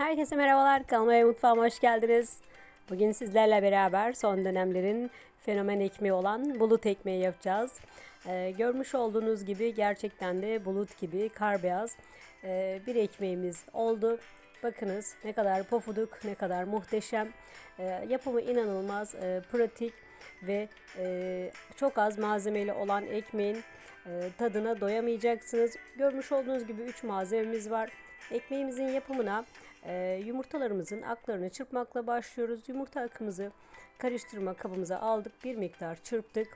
Herkese merhabalar, kanalıma ve mutfağıma hoş geldiniz. Bugün sizlerle beraber son dönemlerin fenomen ekmeği olan bulut ekmeği yapacağız. Ee, görmüş olduğunuz gibi gerçekten de bulut gibi kar beyaz ee, bir ekmeğimiz oldu. Bakınız ne kadar pofuduk, ne kadar muhteşem. Ee, yapımı inanılmaz e, pratik ve e, çok az malzemeli olan ekmeğin e, tadına doyamayacaksınız. Görmüş olduğunuz gibi 3 malzememiz var. Ekmeğimizin yapımına e, yumurtalarımızın aklarını çırpmakla başlıyoruz. Yumurta akımızı karıştırma kabımıza aldık. Bir miktar çırptık.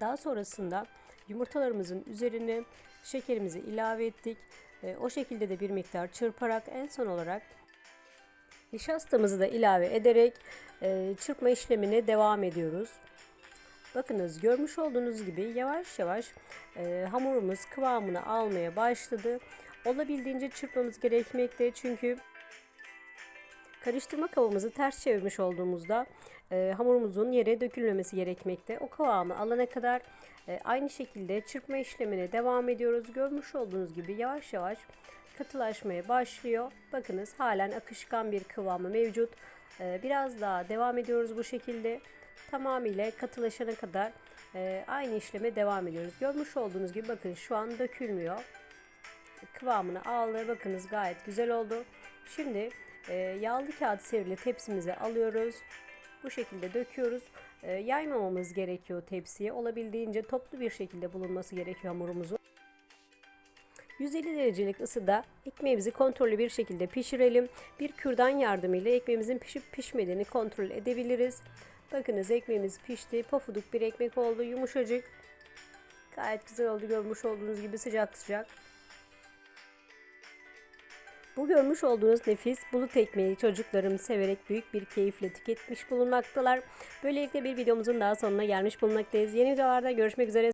Daha sonrasında yumurtalarımızın üzerine şekerimizi ilave ettik. E, o şekilde de bir miktar çırparak en son olarak nişastamızı da ilave ederek e, çırpma işlemine devam ediyoruz. Bakınız görmüş olduğunuz gibi yavaş yavaş e, hamurumuz kıvamını almaya başladı. Olabildiğince çırpmamız gerekmekte çünkü karıştırma kabımızı ters çevirmiş olduğumuzda e, hamurumuzun yere dökülmemesi gerekmekte. O kıvamı alana kadar e, aynı şekilde çırpma işlemine devam ediyoruz. Görmüş olduğunuz gibi yavaş yavaş katılaşmaya başlıyor. Bakınız halen akışkan bir kıvamı mevcut. E, biraz daha devam ediyoruz bu şekilde. Tamamıyla katılaşana kadar e, aynı işleme devam ediyoruz. Görmüş olduğunuz gibi bakın şu an dökülmüyor kıvamını aldı. Bakınız gayet güzel oldu. Şimdi e, yağlı kağıt serili tepsimize alıyoruz. Bu şekilde döküyoruz. E, yaymamamız gerekiyor tepsiye. Olabildiğince toplu bir şekilde bulunması gerekiyor hamurumuzun. 150 derecelik ısıda ekmeğimizi kontrollü bir şekilde pişirelim. Bir kürdan yardımıyla ekmeğimizin pişip pişmediğini kontrol edebiliriz. Bakınız ekmeğimiz pişti. Pofuduk bir ekmek oldu. Yumuşacık. Gayet güzel oldu. Görmüş olduğunuz gibi sıcak sıcak. Bu görmüş olduğunuz nefis bulut ekmeği çocuklarım severek büyük bir keyifle tüketmiş bulunmaktalar. Böylelikle bir videomuzun daha sonuna gelmiş bulunmaktayız. Yeni videolarda görüşmek üzere.